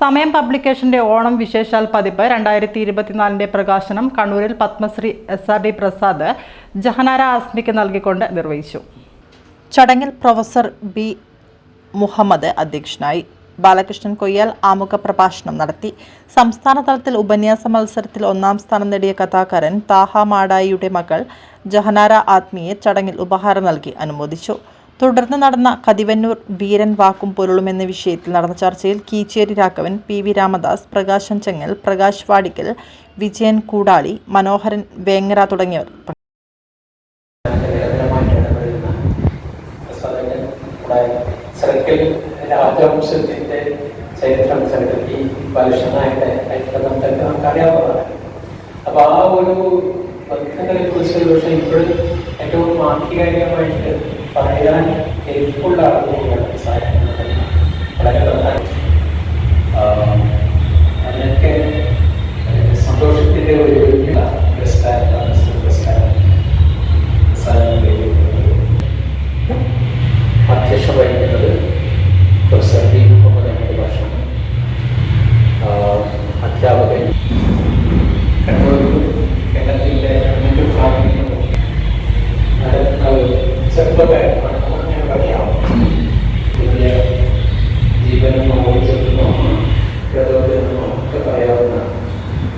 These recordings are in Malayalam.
സമയം പബ്ലിക്കേഷന്റെ ഓണം വിശേഷാൽ പതിപ്പ് രണ്ടായിരത്തി ഇരുപത്തിനാലിന്റെ പ്രകാശനം കണ്ണൂരിൽ Padmashri S R D Prasad Jahanara ആസ്മിക്ക് നൽകിക്കൊണ്ട് നിർവഹിച്ചു. ചടങ്ങിൽ പ്രൊഫസർ ബി മുഹമ്മദ് അധ്യക്ഷനായി. ബാലകൃഷ്ണൻ കൊയ്യാൽ ആമുഖ പ്രഭാഷണം നടത്തി. സംസ്ഥാന തലത്തിൽ ഉപന്യാസ മത്സരത്തിൽ ഒന്നാം സ്ഥാനം നേടിയ കഥാകാരൻ താഹ മാടായിയുടെ മകൾ ജഹനാര ആത്മിയെ ചടങ്ങിൽ ഉപഹാരം നൽകി അനുമോദിച്ചു. തുടർന്ന് നടന്ന കതിവന്നൂർ വീരൻ വാക്കും പൊരുളും എന്ന വിഷയത്തിൽ നടന്ന ചർച്ചയിൽ കീച്ചേരി രാഘവൻ പി വി രാമദാസ് പ്രകാശൻ ചെങ്ങൽ പ്രകാശ് വാടിക്കൽ വിജയൻ കൂടാളി മനോഹരൻ വേങ്ങര തുടങ്ങിയവർ അപ്പൊ ആ ഒരു ബന്ധങ്ങളെ കുറിച്ച് പക്ഷെ ഇപ്പോഴും ഏറ്റവും മാധികാരികമായിട്ട് പറയാൻ കെൽപ്പുള്ള ആളുകളാണ് സാഹിത്യത്തിൽ വളരെ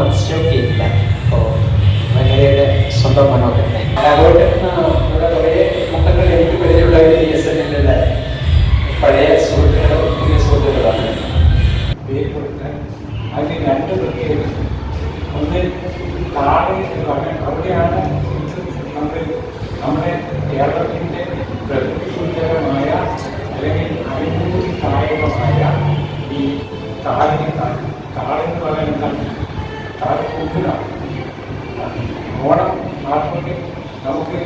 ഇല്ല അപ്പോൾ മലയുടെ സ്വന്തം മനോഹരനെ അതുകൊണ്ട് ഇവിടെ കുറേ മുഖങ്ങൾ എനിക്ക് പരിചയമുള്ള ബി എസ് എന്നിലെ പഴയ സുഹൃത്തുക്കൾ പുതിയ സുഹൃത്തുക്കളാണ് പേര് കൊടുക്കാൻ അതിന് രണ്ട് പ്രത്യേകത ഒന്ന് താഴെ അവിടെയാണ് നമ്മുടെ നമ്മുടെ കേരളത്തിന്റെ പ്രകൃതിസുന്ദരമായ അല്ലെങ്കിൽ അനുഭൂതി കായകമായ ഈ താഴിന് ഒപ്പില്ല ഓണം നാട്ടിലേക്ക് നമുക്ക്